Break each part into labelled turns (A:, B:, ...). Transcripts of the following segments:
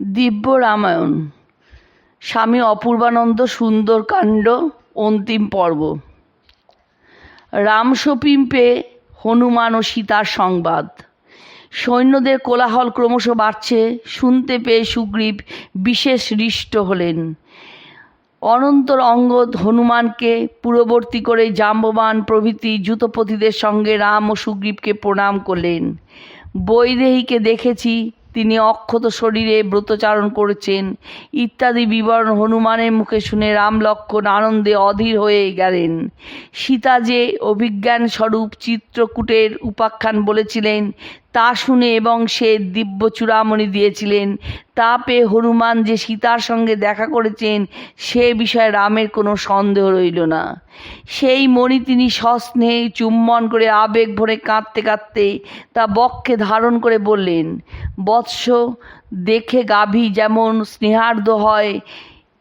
A: দিব্য রামায়ণ। স্বামী অপূর্বানন্দ সুন্দরকাণ্ড অন্তিম পর্ব। রামসপিম্পে হনুমান ও সীতার সংবাদ। সৈন্যদের কোলাহল ক্রমশ বাড়ছে, শুনতে পেয়ে সুগ্রীব বিশেষ হৃষ্ট হলেন। অনন্তর অঙ্গদ হনুমানকে পূর্ববর্তী করে জাম্ববান প্রভৃতি যুতপতিদের সঙ্গে রাম ও সুগ্রীবকে প্রণাম করলেন। বৈদেহীকে দেখেছি তিনি অক্ষত শরীরে ব্রতচারণ করেছেন। ইত্যাদি বিবরণ হনুমানের মুখে শুনে রাম লক্ষণ আনন্দে অধীর হয়ে গেলেন। সীতা যে অভিজ্ঞান স্বরূপ চিত্রকূটের উপাখ্যান বলেছিলেন তা শুনে এবং সে দিব্য চূড়ামণি দিয়েছিলেন। তা পেয়ে হনুমান যে সীতার সঙ্গে দেখা করেছেন, সে বিষয়ে রামের কোনো সন্দেহ রইল না। সেই মণি তিনি সস্নেহে চুম্বন করে আবেগ ভরে কাঁদতে কাঁদতে তা বক্ষে ধারণ করে বললেন, বৎস, দেখে গাভী যেমন স্নেহার্দ হয়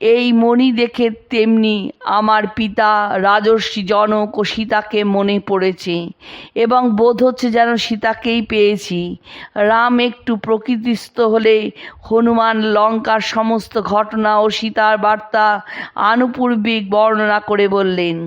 A: এই মণি দেখে তেমনি আমার পিতা রাজর্ষি জনক ও সীতাকে মনে পড়েছে এবং বোধ হচ্ছে যেন সীতাকেই পেয়েছি। রাম একটু প্রকৃতিস্থ হলে হনুমান লঙ্কার সমস্ত ঘটনা ও সীতার বার্তা আনুপূর্বিক বর্ণনা করে বললেন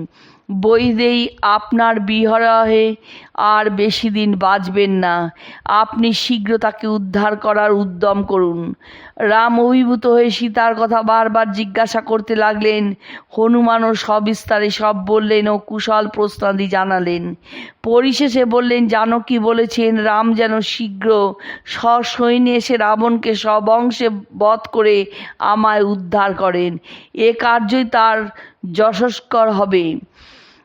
A: বৈদেই আপনার বিহরহে আর বেশি দিন বাঁচবেন না। আপনি শীঘ্র তাকে উদ্ধার করার উদ্যম করুন। রাম অভিভূত হয়ে সীতার কথা বারবার জিজ্ঞাসা করতে লাগলেন। হনুমানও সবিস্তারে সব বললেন ও কুশল প্রশ্নাদি জানালেন। পরিশেষে বললেন জানকী বলেছেন, রাম যেন শীঘ্র সসৈন্যে এসে রাবণকে সবংশে বধ করে আমায় উদ্ধার করেন। এ কার্যই তার যশস্কর হবে।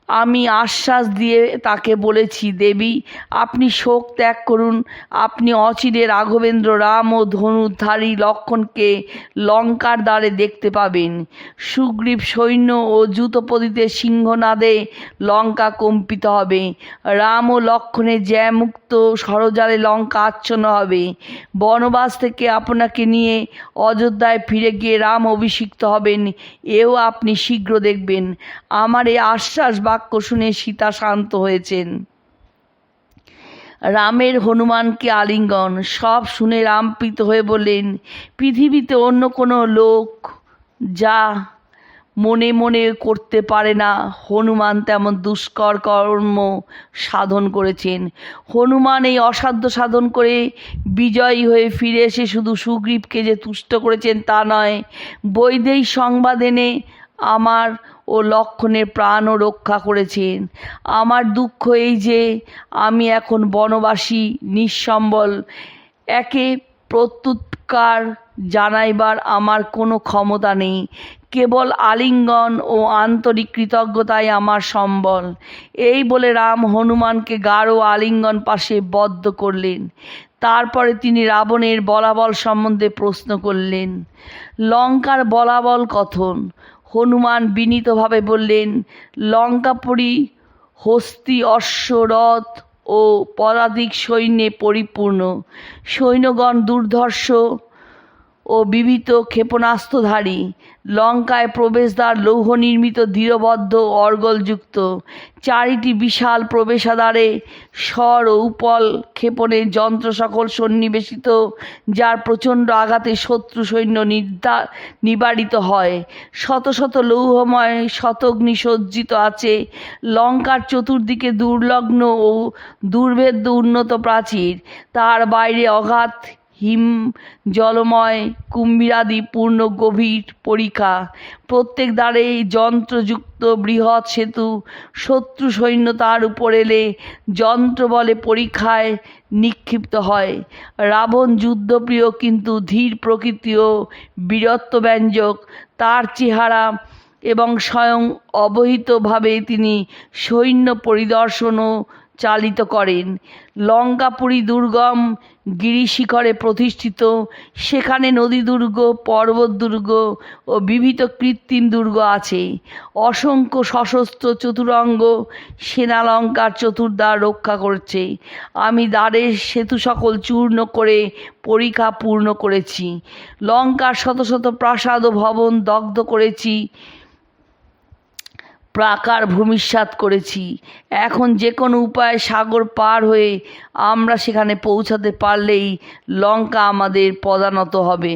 A: আমি আশ্বাস দিয়ে তাকে বলেছি, দেবী, আপনি শোক ত্যাগ করুন। আপনি অচিরে রাঘবেন্দ্র রাম ও ধনুধারী লক্ষণকে লঙ্কার দ্বারে দেখতে পাবেন। সুগ্রীব সৈন্য ও জুতপদিতে সিংহনাদে লঙ্কা কম্পিত হবে। রাম ও লক্ষণে জ্যামুক্ত সরজালে লঙ্কা আচ্ছন্ন হবে। বনবাস থেকে আপনাকে নিয়ে অযোধ্যায় ফিরে গিয়ে রাম অভিষিক্ত হবেন। এও আপনি শীঘ্র দেখবেন। আমার এই আশ্বাস বাক্য শুনে সীতা শান্ত হয়েছেন। রামের হনুমানকে আলিঙ্গন, সব শুনে রামপ্রীত হয়ে বললেন, পৃথিবীতে অন্য কোনো লোক যা মনে মনে করতে পারে না, হনুমান তেমন দুষ্কর কর্ম সাধন করেছেন। হনুমান এই অসাধ্য সাধন করে বিজয়ী হয়ে ফিরে এসে শুধু সুগ্রীবকে যে তুষ্ট করেছেন তা নয়, বৈদেহী সংবাদ এনে আমার ও লক্ষণের প্রাণও রক্ষা করেছেন। আমার দুঃখ এই যে, আমি এখন বনবাসী, নিঃসম্বল। একে প্রত্যুৎকার জানাইবার আমার কোনো ক্ষমতা নেই। কেবল আলিঙ্গন ও আন্তরিক কৃতজ্ঞতাই আমার সম্বল। এই বলে রাম হনুমানকে গাঢ় আলিঙ্গন পাশে বদ্ধ করলেন। তারপরে তিনি রাবণের বলাবল সম্বন্ধে প্রশ্ন করলেন লঙ্কার বলাবল কথন। হনুমান বিনীতভাবে বললেন, লঙ্কাপুরী হস্তি অশ্বরথ ও পদাধিক সৈন্যে পরিপূর্ণ। সৈন্যগণ দুর্ধর্ষ ও বিবিত ক্ষেপণাস্ত্রধারী, লঙ্কায় প্রবেশদ্বার লৌহ নির্মিত দৃঢ়বদ্ধ অর্গলযুক্ত। চারিটি বিশাল প্রবেশাদ্বারে স্বর ও উপল ক্ষেপণের যন্ত্র সকল সন্নিবেশিত, যার প্রচণ্ড আঘাতে শত্রু সৈন্য নির্দা নিবারিত হয়। শত শত লৌহময় শতগ্নি সজ্জিত আছে। লঙ্কার চতুর্দিকে দুর্লগ্ন ও দুর্ভেদ্য উন্নত প্রাচীর। তার বাইরে অগাধ হিম, জলময়, কুম্ভীরাদি, পূর্ণ গভীর পরীক্ষা। প্রত্যেক দ্বারে যন্ত্রযুক্ত বৃহৎ সেতু শত্রু সৈন্য তার উপর এলে যন্ত্র বলে পরীক্ষায় নিক্ষিপ্ত হয়। রাবণ যুদ্ধপ্রিয় কিন্তু ধীর প্রকৃতি ও বীরত্বব্যঞ্জক তার চেহারা এবং স্বয়ং অবহিতভাবে তিনি সৈন্য পরিদর্শনও চালিত করেন। লঙ্কাপুরী দুর্গম গিরিশিখরে প্রতিষ্ঠিত। সেখানে নদী দুর্গ পর্বত দুর্গ ও বিবিধ কৃত্রিম দুর্গ আছে। অসংখ্য সশস্ত্র চতুরঙ্গ সেনালঙ্কার চতুর্দ্বার রক্ষা করছে। আমি দ্বারের সেতু সকল চূর্ণ করে পরীক্ষা পূর্ণ করেছি। লঙ্কার শত শত প্রাসাদ ও ভবন দগ্ধ করেছি। প্রাকার ভূমিসাৎ করেছি। এখন যে কোনো উপায়ে সাগর পার হয়ে আমরা সেখানে পৌঁছাতে পারলেই লঙ্কা আমাদের পদানত হবে।